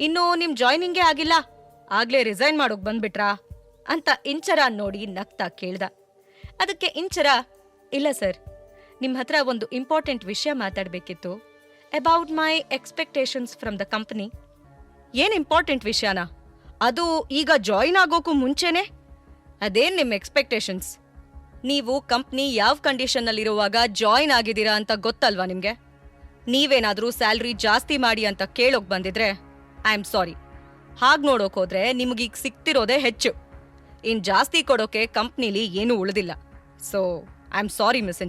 ಇನ್ನು ನಿಮ್ ಜಾಯ್ನಿಂಗೇ ಆಗಿಲ್ಲ? ಆಗ್ಲೇ ರಿಸೈನ್ ಮಾಡೋಕ್ ಬಂದ್ಬಿಟ್ರಾ? ಅಂತ ಇಂಚರ ನೋಡಿ ನಗ್ತಾ ಕೇಳ್ದ. ಅದಕ್ಕೆ ಇಂಚರ, ಇಲ್ಲ ಸರ್, ನಿಮ್ ಹತ್ರ ಒಂದು ಇಂಪಾರ್ಟೆಂಟ್ ವಿಷಯ ಮಾತಾಡ್ಬೇಕಿತ್ತು. About my expectations from the company. ಏನ್ ಇಂಪಾರ್ಟೆಂಟ್ ವಿಷಯನ? ಅದು ಈಗ ಜಾಯಿನ್ ಆಗೋಕ್ಕೂ ಮುಂಚೆನೆ? ಅದೇನ್ ನಿಮ್ ಎಕ್ಸ್ಪೆಕ್ಟೇಷನ್ಸ್? ನೀವು ಕಂಪ್ನಿ ಯಾವ ಕಂಡೀಷನ್ನಲ್ಲಿರುವಾಗ ಜಾಯಿನ್ ಆಗಿದ್ದೀರಾ ಅಂತ ಗೊತ್ತಲ್ವಾ ನಿಮ್ಗೆ? ನೀವೇನಾದ್ರೂ ಸ್ಯಾಲ್ರಿ ಜಾಸ್ತಿ ಮಾಡಿ ಅಂತ ಕೇಳೋಕ್ ಬಂದಿದ್ರೆ ಐ ಆಮ್ ಸಾರಿ ಹಾಗೆ ನೋಡೋಕೆ ಹೋದ್ರೆ ನಿಮಗೀಗ ಸಿಗ್ತಿರೋದೇ ಹೆಚ್ಚು. ಇನ್ನು ಜಾಸ್ತಿ ಕೊಡೋಕೆ ಕಂಪ್ನಿಲಿ ಏನೂ ಉಳಿದಿಲ್ಲ. So I am sorry miss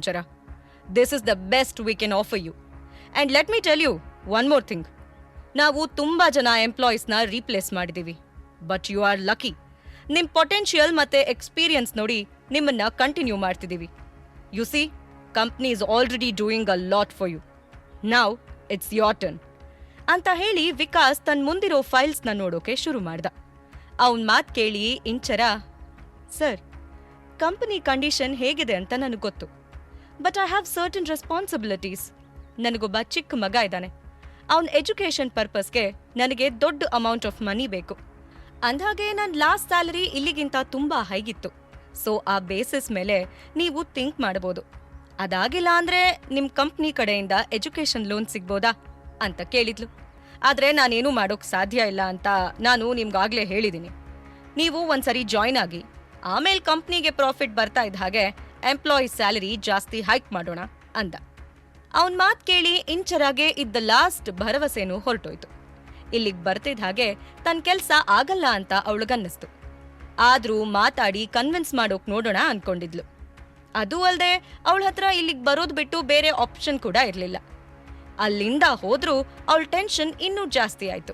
this is the best we can offer you and let me tell you one more thing ನಾವು ತುಂಬ ಜನ ಎಂಪ್ಲಾಯೀಸ್ನ ರೀಪ್ಲೇಸ್ ಮಾಡಿದ್ದೀವಿ ಬಟ್ ಯು ಆರ್ ಲಕ್ಕಿ ನಿಮ್ಮ ಪೊಟೆನ್ಷಿಯಲ್ ಮತ್ತು ಎಕ್ಸ್ಪೀರಿಯನ್ಸ್ ನೋಡಿ ನಿಮ್ಮನ್ನು ಕಂಟಿನ್ಯೂ ಮಾಡ್ತಿದ್ದೀವಿ you see company is already doing a lot for you ನಾವ್ ಇಟ್ಸ್ ಯೋರ್ ಟರ್ನ್ ಅಂತ ಹೇಳಿ ವಿಕಾಸ್ ತನ್ನ ಮುಂದಿರೋ ಫೈಲ್ಸ್ನ ನೋಡೋಕೆ ಶುರು ಮಾಡ್ದ. ಅವನ್ ಮಾತ್ ಕೇಳಿ ಇಂಚರ, ಸರ್, ಕಂಪನಿ ಕಂಡೀಷನ್ ಹೇಗಿದೆ ಅಂತ ನನಗೆ ಗೊತ್ತು. But I have certain responsibilities. ನನಗೊಬ್ಬ ಚಿಕ್ಕ ಮಗ ಇದ್ದಾನೆ. ಅವನ ಎಜುಕೇಷನ್ ಪರ್ಪಸ್ಗೆ ನನಗೆ ದೊಡ್ಡ ಅಮೌಂಟ್ ಆಫ್ ಮನಿ ಬೇಕು. ಅಂದ್ಹಾಗೆ ನನ್ನ ಲಾಸ್ಟ್ ಸ್ಯಾಲರಿ ಇಲ್ಲಿಗಿಂತ ತುಂಬಾ ಹೈಗಿತ್ತು. ಸೊ ಆ ಬೇಸಿಸ್ ಮೇಲೆ ನೀವು ಥಿಂಕ್ ಮಾಡಬಹುದು ಅದಾಗಿಲ್ಲ ಅಂದರೆ ನಿಮ್ಮ ಕಂಪ್ನಿ ಕಡೆಯಿಂದ ಎಜುಕೇಷನ್ ಲೋನ್ ಸಿಗ್ಬೋದಾ? ಅಂತ ಕೇಳಿದ್ಲು. ಆದರೆ ನಾನೇನು ಮಾಡೋಕ್ ಸಾಧ್ಯ ಇಲ್ಲ ಅಂತ ನಾನು ನಿಮ್ಗಾಗ್ಲೇ ಹೇಳಿದ್ದೀನಿ ನೀವು ಒಂದ್ಸರಿ ಜಾಯ್ನ್ ಆಗಿ, ಆಮೇಲೆ ಕಂಪ್ನಿಗೆ ಪ್ರಾಫಿಟ್ ಬರ್ತಾ ಇದ್ದ ಹಾಗೆ ಎಂಪ್ಲಾಯಿ ಸ್ಯಾಲರಿ ಜಾಸ್ತಿ ಹೈಕ್ ಮಾಡೋಣ ಅಂದ. ಅವನ್ ಮಾತು ಕೇಳಿ ಇಂಚರಾಗೆ ಇದ್ದ ಲಾಸ್ಟ್ ಭರವಸೆನೂ ಹೊರಟೋಯ್ತು. ಇಲ್ಲಿಗೆ ಬರ್ತಿದ್ದ ಹಾಗೆ ತನ್ನ ಕೆಲ್ಸ ಆಗಲ್ಲ ಅಂತ ಅವಳಿಗನ್ನಿಸ್ತು ಆದ್ರೂ ಮಾತಾಡಿ ಕನ್ವಿನ್ಸ್ ಮಾಡೋಕ್ ನೋಡೋಣ ಅನ್ಕೊಂಡಿದ್ಲು. ಅದೂ ಅಲ್ಲದೆ ಅವಳ ಹತ್ರ ಇಲ್ಲಿಗೆ ಬರೋದು ಬಿಟ್ಟು ಬೇರೆ ಆಪ್ಷನ್ ಕೂಡ ಇರ್ಲಿಲ್ಲ. ಅಲ್ಲಿಂದ ಹೋದ್ರೂ ಅವಳ ಟೆನ್ಷನ್ ಇನ್ನೂ ಜಾಸ್ತಿ ಆಯ್ತು.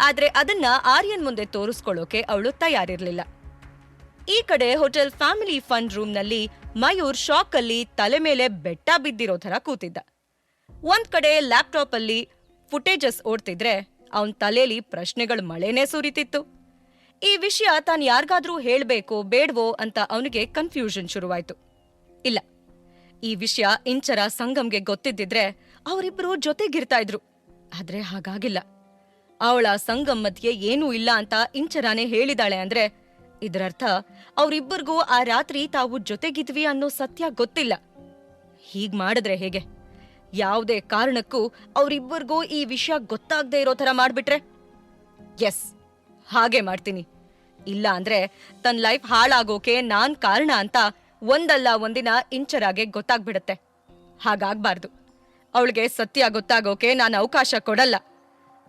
ಆದ್ರೆ ಅದನ್ನ ಆರ್ಯನ್ ಮುಂದೆ ತೋರಿಸ್ಕೊಳ್ಳೋಕೆ ಅವಳು ತಯಾರಿರ್ಲಿಲ್ಲ. ಈ ಕಡೆ ಹೋಟೆಲ್ ಫ್ಯಾಮಿಲಿ ಫನ್ ರೂಮ್ನಲ್ಲಿ ಮಯೂರ್ ಶಾಕ್ ಅಲ್ಲಿ ತಲೆ ಮೇಲೆ ಬೆಟ್ಟ ಬಿದ್ದಿರೋ ಥರ ಕೂತಿದ್ದ. ಒಂದ್ ಕಡೆ ಲ್ಯಾಪ್ಟಾಪ್ ಅಲ್ಲಿ ಫುಟೇಜಸ್ ಓಡ್ತಿದ್ರೆ ಅವನ್ ತಲೆಯಲ್ಲಿ ಪ್ರಶ್ನೆಗಳ ಮಳೆನೇ ಸುರಿತಿತ್ತು. ಈ ವಿಷಯ ತಾನು ಯಾರಿಗಾದ್ರೂ ಹೇಳಬೇಕೋ ಬೇಡ್ವೋ ಅಂತ ಅವನಿಗೆ ಕನ್ಫ್ಯೂಷನ್ ಶುರುವಾಯ್ತು. ಇಲ್ಲ ಈ ವಿಷಯ ಇಂಚರ ಸಂಗಮ್ಗೆ ಗೊತ್ತಿದ್ದಿದ್ರೆ ಅವರಿಬ್ಬರು ಜೊತೆಗಿರ್ತಾ ಇದ್ರು. ಆದ್ರೆ ಹಾಗಾಗಿಲ್ಲ. ಅವಳ ಸಂಗಮ್ ಮಧ್ಯೆ ಏನೂ ಇಲ್ಲ ಅಂತ ಇಂಚರಾನೇ ಹೇಳಿದಾಳೆ ಅಂದ್ರೆ ಇದರರ್ಥ ಅವರಿಬ್ಬರಿಗೂ ಆ ರಾತ್ರಿ ತಾವು ಜೊತೆಗಿದ್ವಿ ಅನ್ನೋ ಸತ್ಯ ಗೊತ್ತಿಲ್ಲ. ಹೀಗ್ ಮಾಡಿದ್ರೆ ಹೇಗೆ? ಯಾವುದೇ ಕಾರಣಕ್ಕೂ ಅವರಿಬ್ಬರಿಗೂ ಈ ವಿಷಯ ಗೊತ್ತಾಗದೆ ಇರೋ ಥರ ಮಾಡ್ಬಿಟ್ರೆ? ಎಸ್ ಹಾಗೆ ಮಾಡ್ತೀನಿ. ಇಲ್ಲ ಅಂದ್ರೆ ತನ್ನ ಲೈಫ್ ಹಾಳಾಗೋಕೆ ನಾನ್ ಕಾರಣ ಅಂತ ಒಂದಲ್ಲ ಒಂದಿನ ಇಂಚರಾಗೆ ಗೊತ್ತಾಗ್ಬಿಡತ್ತೆ. ಹಾಗಾಗ್ಬಾರ್ದು. ಅವಳಿಗೆ ಸತ್ಯ ಗೊತ್ತಾಗೋಕೆ ನಾನು ಅವಕಾಶ ಕೊಡಲ್ಲ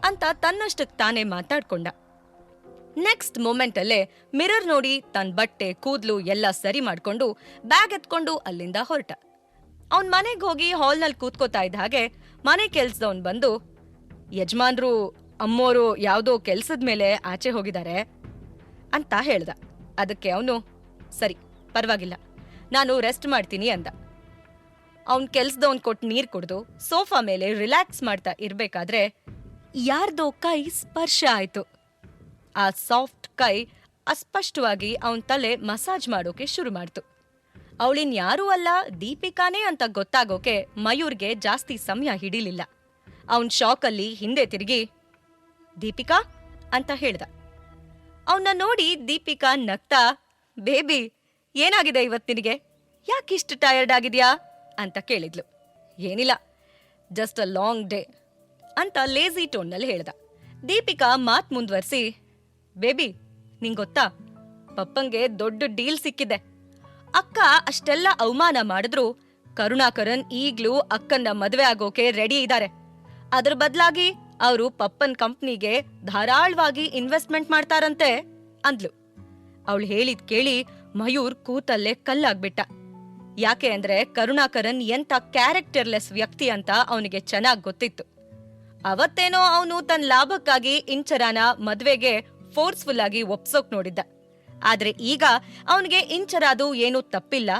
ಅಂತ ತನ್ನಷ್ಟಕ್ಕೆ ತಾನೇ ಮಾತಾಡ್ಕೊಂಡ. ನೆಕ್ಸ್ಟ್ ಮೂಮೆಂಟಲ್ಲೇ ಮಿರರ್ ನೋಡಿ ತನ್ನ ಬಟ್ಟೆ, ಕೂದ್ಲು ಎಲ್ಲ ಸರಿ ಮಾಡ್ಕೊಂಡು ಬ್ಯಾಗ್ ಎತ್ಕೊಂಡು ಅಲ್ಲಿಂದ ಹೊರಟ. ಅವನ್ ಮನೆಗೆ ಹೋಗಿ ಹಾಲ್ನಲ್ಲಿ ಕೂತ್ಕೋತಾ ಇದ್ದ ಹಾಗೆ ಮನೆ ಕೆಲ್ಸದವನ್ ಬಂದು, ಯಜಮಾನ್ರು, ಅಮ್ಮೋರು ಯಾವುದೋ ಕೆಲ್ಸದ ಮೇಲೆ ಆಚೆ ಹೋಗಿದ್ದಾರೆ ಅಂತ ಹೇಳ್ದ. ಅದಕ್ಕೆ ಅವನು, ಸರಿ, ಪರವಾಗಿಲ್ಲ. ನಾನು ರೆಸ್ಟ್ ಮಾಡ್ತೀನಿ ಅಂದ. ಅವನ್ ಕೆಲ್ಸದವನ್ ಕೊಟ್ಟು ನೀರ್ ಕುಡ್ದು ಸೋಫಾ ಮೇಲೆ ರಿಲ್ಯಾಕ್ಸ್ ಮಾಡ್ತಾ ಇರ್ಬೇಕಾದ್ರೆ ಯಾರ್ದೋ ಕೈ ಸ್ಪರ್ಶ ಆಯ್ತು. ಆ ಸಾಫ್ಟ್ ಕೈ ಅಸ್ಪಷ್ಟವಾಗಿ ಅವನ್ ತಲೆ ಮಸಾಜ್ ಮಾಡೋಕೆ ಶುರು ಮಾಡ್ತು. ಅವಳಿನ್ ಯಾರೂ ಅಲ್ಲ, ದೀಪಿಕಾನೇ ಅಂತ ಗೊತ್ತಾಗೋಕೆ ಮಯೂರ್ಗೆ ಜಾಸ್ತಿ ಸಮಯ ಹಿಡಿಲಿಲ್ಲ. ಅವನ್ ಶಾಕಲ್ಲಿ ಹಿಂದೆ ತಿರುಗಿ, ದೀಪಿಕಾ? ಅಂತ ಹೇಳ್ದ. ಅವನ್ನ ನೋಡಿ ದೀಪಿಕಾ ನಗ್ತಾ, ಬೇಬಿ ಏನಾಗಿದೆ ಇವತ್ ನಿನಗೆ? ಇಷ್ಟು ಟಯರ್ಡ್ ಆಗಿದ್ಯಾ? ಅಂತ ಕೇಳಿದ್ಲು. ಏನಿಲ್ಲ ಜಸ್ಟ್ ಅ ಲಾಂಗ್ ಡೇ ಅಂತ ಲೇಜಿ ಟೋನ್ನಲ್ಲಿ ಹೇಳ್ದ. ದೀಪಿಕಾ ಮಾತ್ ಮುಂದುವರಿಸಿ ಬೇಬಿ ನಿಂಗ್ ಗೊತ್ತಾ? ಪಪ್ಪಂಗೆ ದೊಡ್ಡ ಡೀಲ್ ಸಿಕ್ಕಿದೆ. ಅಕ್ಕ ಅಷ್ಟೆಲ್ಲ ಅವಮಾನ ಮಾಡಿದ್ರು ಕರುಣಾಕರನ್ ಈಗ್ಲೂ ಅಕ್ಕನ್ನ ಮದುವೆ ಆಗೋಕೆ ರೆಡಿ ಇದ್ದಾರೆ ಅದ್ರ ಬದಲಾಗಿ ಅವರು ಪಪ್ಪನ್ ಕಂಪ್ನಿಗೆ ಧಾರಾಳವಾಗಿ ಇನ್ವೆಸ್ಟ್ಮೆಂಟ್ ಮಾಡ್ತಾರಂತೆ, ಅಂದ್ಲು. ಅವಳು ಹೇಳಿದ್ ಕೇಳಿ ಮಯೂರ್ ಕೂತಲ್ಲೇ ಕಲ್ಲಾಗ್ಬಿಟ್ಟ. ಯಾಕೆ ಅಂದ್ರೆ ಕರುಣಾಕರನ್ ಎಂತ ಕ್ಯಾರೆಕ್ಟರ್ಲೆಸ್ ವ್ಯಕ್ತಿ ಅಂತ ಅವನಿಗೆ ಚೆನ್ನಾಗ್ ಗೊತ್ತಿತ್ತು. ಅವತ್ತೇನೋ ಅವನು ತನ್ನ ಲಾಭಕ್ಕಾಗಿ ಇಂಚರಾನ ಮದ್ವೆಗೆ ಫೋರ್ಸ್ಫುಲ್ ಆಗಿ ಒಪ್ಸೋಕ್ ನೋಡಿದ್ದ. ಆದ್ರೆ ಈಗ ಅವನಿಗೆ ಇಂಚರಾದು ಏನೂ ತಪ್ಪಿಲ್ಲ,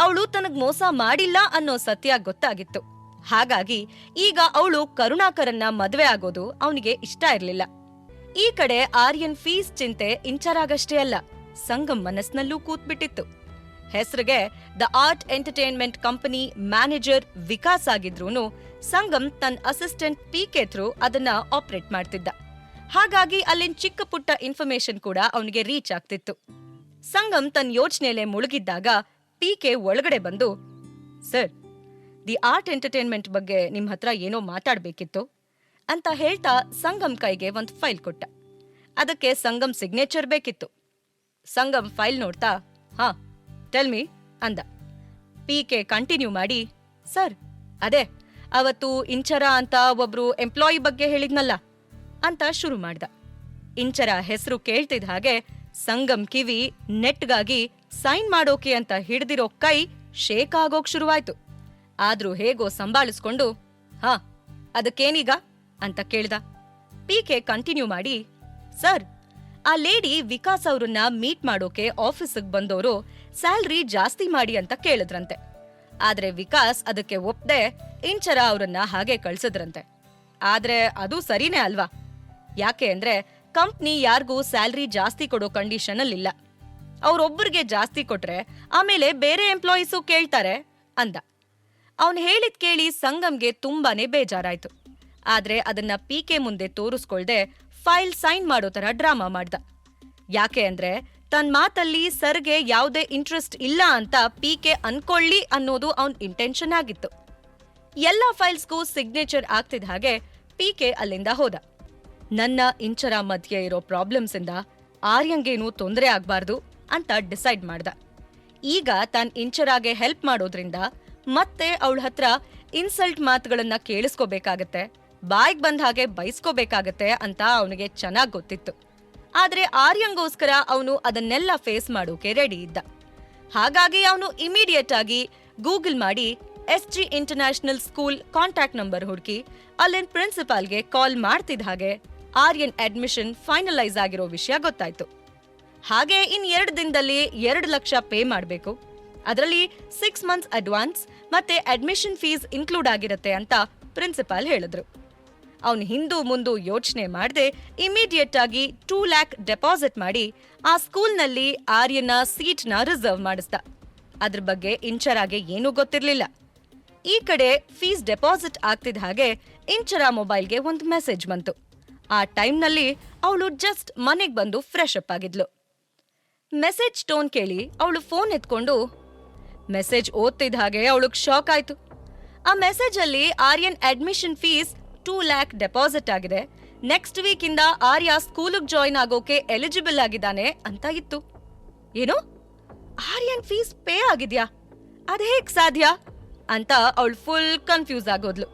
ಅವಳು ತನಗ್ ಮೋಸ ಮಾಡಿಲ್ಲ ಅನ್ನೋ ಸತ್ಯ ಗೊತ್ತಾಗಿತ್ತು. ಹಾಗಾಗಿ ಈಗ ಅವಳು ಕರುಣಾಕರನ್ನ ಮದ್ವೆ ಆಗೋದು ಅವನಿಗೆ ಇಷ್ಟ ಇರ್ಲಿಲ್ಲ. ಈ ಕಡೆ ಆರ್ಯನ್ ಫೀಸ್ ಚಿಂತೆ ಇಂಚರಾಗಷ್ಟೇ ಅಲ್ಲ. ಸಂಗಮ್ ಮನಸ್ನಲ್ಲೂ ಕೂತ್ಬಿಟ್ಟಿತ್ತು. ಹೆಸರಿಗೆ the art entertainment company manager Vikas ಆಗಿದ್ರೂನು Sangam ತನ್ನ ಅಸಿಸ್ಟೆಂಟ್ ಪಿ ಕೆ ಥ್ರೂ ಅದನ್ನ ಆಪರೇಟ್ ಮಾಡ್ತಿದ್ದ. ಹಾಗಾಗಿ ಅಲ್ಲಿನ ಚಿಕ್ಕ ಪುಟ್ಟ ಇನ್ಫಾರ್ಮೇಶನ್ ಕೂಡ ಅವನಿಗೆ ರೀಚ್ ಆಗ್ತಿತ್ತು. ಸಂಗಮ್ ತನ್ನ ಯೋಚನೆಯಲ್ಲೇ ಮುಳುಗಿದ್ದಾಗ ಪಿ ಕೆ ಒಳಗಡೆ ಬಂದು, ಸರ್ ದಿ ಆರ್ಟ್ ಎಂಟರ್ಟೈನ್ಮೆಂಟ್ ಬಗ್ಗೆ ನಿಮ್ ಹತ್ರ ಏನೋ ಮಾತಾಡ್ಬೇಕಿತ್ತು ಅಂತ ಹೇಳ್ತಾ ಸಂಗಮ್ ಕೈಗೆ ಒಂದು ಫೈಲ್ ಕೊಟ್ಟ. ಅದಕ್ಕೆ ಸಂಗಮ್ ಸಿಗ್ನೇಚರ್ ಬೇಕಿತ್ತು. ಸಂಗಮ್ ಫೈಲ್ ನೋಡ್ತಾ, ಹಾ ಟೆಲ್ ಮಿ ಅಂದ. ಪಿ ಕೆ ಕಂಟಿನ್ಯೂ ಮಾಡಿ, ಸರ್, ಅದೇ, ಅವತ್ತು ಇಂಚರ ಅಂತ ಒಬ್ರು ಎಂಪ್ಲಾಯಿ ಬಗ್ಗೆ ಹೇಳಿದ್ನಲ್ಲ, ಅಂತ ಶುರು ಮಾಡ್ದ. ಇಂಚರ ಹೆಸರು ಕೇಳ್ತಿದ್ದ ಹಾಗೆ ಸಂಗಮ್ ಕಿವಿ ನೆಟ್ಗಾಗಿ, ಸೈನ್ ಮಾಡೋಕೆ ಅಂತ ಹಿಡ್ದಿರೋ ಕೈ ಶೇಕ್ ಆಗೋಕ್ ಶುರುವಾಯ್ತು. ಆದ್ರೂ ಹೇಗೋ ಸಂಭಾಳಿಸ್ಕೊಂಡು, ಹಾ, ಅದಕ್ಕೇನೀಗ? ಅಂತ ಕೇಳ್ದ. ಪಿ ಕೆ ಕಂಟಿನ್ಯೂ ಮಾಡಿ, ಸರ್ ಆ ಲೇಡಿ ವಿಕಾಸ್ ಅವ್ರನ್ನ ಮೀಟ್ ಮಾಡೋಕೆ ಆಫೀಸಿಗೆ ಬಂದವರು ಸ್ಯಾಲ್ರಿ ಜಾಸ್ತಿ ಮಾಡಿ ಅಂತ ಕೇಳಿದ್ರಂತೆ. ಆದ್ರೆ ವಿಕಾಸ್ ಅದಕ್ಕೆ ಒಪ್ಪದೆ ಇಂಚರ ಅವರನ್ನ ಹಾಗೆ ಕಳ್ಸಿದ್ರಂತೆ. ಆದ್ರೆ ಅದು ಸರಿನೇ ಅಲ್ವಾ? ಯಾಕೆ ಅಂದ್ರೆ ಕಂಪ್ನಿ ಯಾರಿಗೂ ಸ್ಯಾಲ್ರಿ ಜಾಸ್ತಿ ಕೊಡೋ ಕಂಡೀಷನ್ ಅಲ್ಲಿಲ್ಲ ಅವ್ರೊಬ್ಬರಿಗೆ ಜಾಸ್ತಿ ಕೊಟ್ರೆ ಆಮೇಲೆ ಬೇರೆ ಎಂಪ್ಲಾಯೀಸು ಕೇಳ್ತಾರೆ ಅಂದ. ಅವನು ಹೇಳಿದ್ ಕೇಳಿ ಸಂಗಮ್ಗೆ ತುಂಬಾನೇ ಬೇಜಾರಾಯ್ತು. ಆದ್ರೆ ಅದನ್ನ ಪಿಕೆ ಮುಂದೆ ತೋರಿಸ್ಕೊಳ್ದೆ ಫೈಲ್ ಸೈನ್ ಮಾಡೋ ತರ ಡ್ರಾಮಾ ಮಾಡ್ದ. ಯಾಕೆ ಅಂದ್ರೆ ತನ್ನ ಮಾತಲ್ಲಿ ಸರ್ಗೆ ಯಾವುದೇ ಇಂಟ್ರೆಸ್ಟ್ ಇಲ್ಲ ಅಂತ ಪಿ ಕೆ ಅನ್ಕೊಳ್ಳಿ ಅನ್ನೋದು ಅವನ್ ಇಂಟೆನ್ಷನ್ ಆಗಿತ್ತು. ಎಲ್ಲ ಫೈಲ್ಸ್ಗೂ ಸಿಗ್ನೇಚರ್ ಆಗ್ತಿದ್ದ ಹಾಗೆ ಪಿ ಕೆ ಅಲ್ಲಿಂದ ಹೋದ. ನನ್ನ ಇಂಚರ ಮಧ್ಯೆ ಇರೋ ಪ್ರಾಬ್ಲಮ್ಸ್ ಇಂದ ಆರ್ಯಂಗೇನು ತೊಂದರೆ ಆಗ್ಬಾರ್ದು ಅಂತ ಡಿಸೈಡ್ ಮಾಡ್ದ. ಈಗ ತನ್ನ ಇಂಚರಾಗೆ ಹೆಲ್ಪ್ ಮಾಡೋದ್ರಿಂದ ಮತ್ತೆ ಅವಳ ಹತ್ರ ಇನ್ಸಲ್ಟ್ ಮಾತುಗಳನ್ನ ಕೇಳಿಸ್ಕೋಬೇಕಾಗತ್ತೆ. ಬಾಯ್ಗ್ ಬಂದ ಹಾಗೆ ಬಯಸ್ಕೋಬೇಕಾಗತ್ತೆ ಅಂತ ಅವನಿಗೆ ಚೆನ್ನಾಗ್ ಗೊತ್ತಿತ್ತು. ಆದ್ರೆ ಆರ್ಯಂಗೋಸ್ಕರ ಅವನು ಅದನ್ನೆಲ್ಲ ಫೇಸ್ ಮಾಡೋಕೆ ರೆಡಿ ಇದ್ದ. ಹಾಗಾಗಿ ಅವನು ಇಮಿಡಿಯೇಟ್ ಆಗಿ ಗೂಗಲ್ ಮಾಡಿ S G international school contact number ಹುಡುಕಿ ಅಲ್ಲಿನ ಪ್ರಿನ್ಸಿಪಾಲ್ಗೆ ಕಾಲ್ ಮಾಡ್ತಿದ್ದ ಹಾಗೆ ಆರ್ಯನ್ ಅಡ್ಮಿಷನ್ ಫೈನಲೈಸ್ ಆಗಿರೋ ವಿಷಯ ಗೊತ್ತಾಯ್ತು. ಹಾಗೆ ಇನ್ ಎರಡು ದಿನದಲ್ಲಿ ಎರಡು ಲಕ್ಷ ಪೇ ಮಾಡಬೇಕು. ಅದರಲ್ಲಿ ಸಿಕ್ಸ್ ಮಂತ್ಸ್ ಅಡ್ವಾನ್ಸ್ ಮತ್ತೆ ಅಡ್ಮಿಷನ್ ಫೀಸ್ ಇನ್ಕ್ಲೂಡ್ ಆಗಿರುತ್ತೆ ಅಂತ ಪ್ರಿನ್ಸಿಪಾಲ್ ಹೇಳಿದ್ರು. ಅವನು ಹಿಂದೂ ಮುಂದೂ ಯೋಚನೆ ಮಾಡದೆ ಇಮಿಡಿಯೇಟ್ ಆಗಿ ಟೂ ಲ್ಯಾಕ್ ಡೆಪಾಸಿಟ್ ಮಾಡಿ ಆ ಸ್ಕೂಲ್ನಲ್ಲಿ ಆರ್ಯನ ಸೀಟ್ನ ರಿಸರ್ವ್ ಮಾಡಿಸ್ದ. ಅದ್ರ ಬಗ್ಗೆ ಇಂಚರಾಗೆ ಏನೂ ಗೊತ್ತಿರಲಿಲ್ಲ. ಈ ಕಡೆ ಫೀಸ್ ಡೆಪಾಸಿಟ್ ಆಗ್ತಿದ್ದ ಹಾಗೆ ಇಂಚರ ಮೊಬೈಲ್ಗೆ ಒಂದು ಮೆಸೇಜ್ ಬಂತು. ಆ ಟೈಮ್ನಲ್ಲಿ ಅವಳು ಜಸ್ಟ್ ಮನೆಗೆ ಬಂದು ಫ್ರೆಶ್ ಅಪ್ ಆಗಿದ್ಲು. ಮೆಸೇಜ್ ಟೋನ್ ಕೇಳಿ ಅವಳು ಫೋನ್ ಎತ್ಕೊಂಡು ಮೆಸೇಜ್ ಓದ್ತಿದ್ದ ಹಾಗೆ ಅವಳಿಗೆ ಶಾಕ್ ಆಯ್ತು. ಆ ಮೆಸೇಜ್ ಅಲ್ಲಿ Aryan admission fees two lakh deposit ಆಗಿದೆ. ನೆಕ್ಸ್ಟ್ ವೀಕ್ ಇಂದ ಆರ್ಯ ಸ್ಕೂಲಿಗೆ ಜಾಯಿನ್ ಆಗೋಕೆ ಎಲಿಜಿಬಲ್ ಆಗಿದ್ದಾನೆ ಅಂತ ಇತ್ತು. ಏನು? ಆರ್ಯನ್ ಫೀಸ್ ಪೇ ಆಗಿದ್ಯಾ? ಅದ್ ಹೇಗ್ ಸಾಧ್ಯ? ಅಂತ ಅವಳು ಫುಲ್ ಕನ್ಫ್ಯೂಸ್ ಆಗೋದ್ಲು.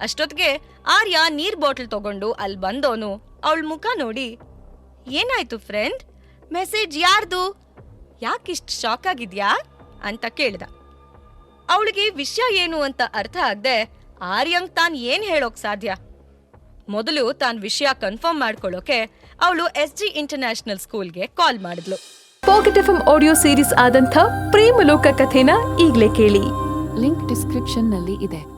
ಅಷ್ಟೊತ್ತಿಗೆ ಆರ್ಯ ನೀರ್ ಬಾಟಲ್ ತಗೊಂಡು ಅಲ್ಲಿ ಬಂದೋನು ಅವಳ ಮುಖ ನೋಡಿ, ಏನಾಯ್ತು ಫ್ರೆಂಡ್ ಮೆಸೇಜ್ ಯಾರ್ದು? ಯಾಕಿಷ್ಟು ಶಾಕ್ ಆಗಿದ್ಯಾ? ಅಂತ ಕೇಳ್ದ. ಅವಳಿಗೆ ವಿಷಯ ಏನು ಅಂತ ಅರ್ಥ ಆಗದೆ ಆರ್ಯಂಗ್ ತಾನ್ ಏನ್ ಹೇಳೋಕ್ ಸಾಧ್ಯ? ಮೊದಲು ತಾನ್ ವಿಷಯ ಕನ್ಫರ್ಮ್ ಮಾಡ್ಕೊಳ್ಳೋಕೆ ಅವಳು ಎಸ್ ಜಿ ಇಂಟರ್ನ್ಯಾಷನಲ್ ಸ್ಕೂಲ್ಗೆ ಕಾಲ್ ಮಾಡಿದ್ಲು. ಪಾಕೆಟ್ ಎಫ್ ಆಡಿಯೋ ಸೀರೀಸ್ ಆದಂಥ ಪ್ರೇಮಲೋಕ ಕಥೆನ ಈಗ್ಲೇ ಕೇಳಿ. ಲಿಂಕ್ ಡಿಸ್ಕ್ರಿಪ್ಷನ್ನಲ್ಲಿ ಇದೆ.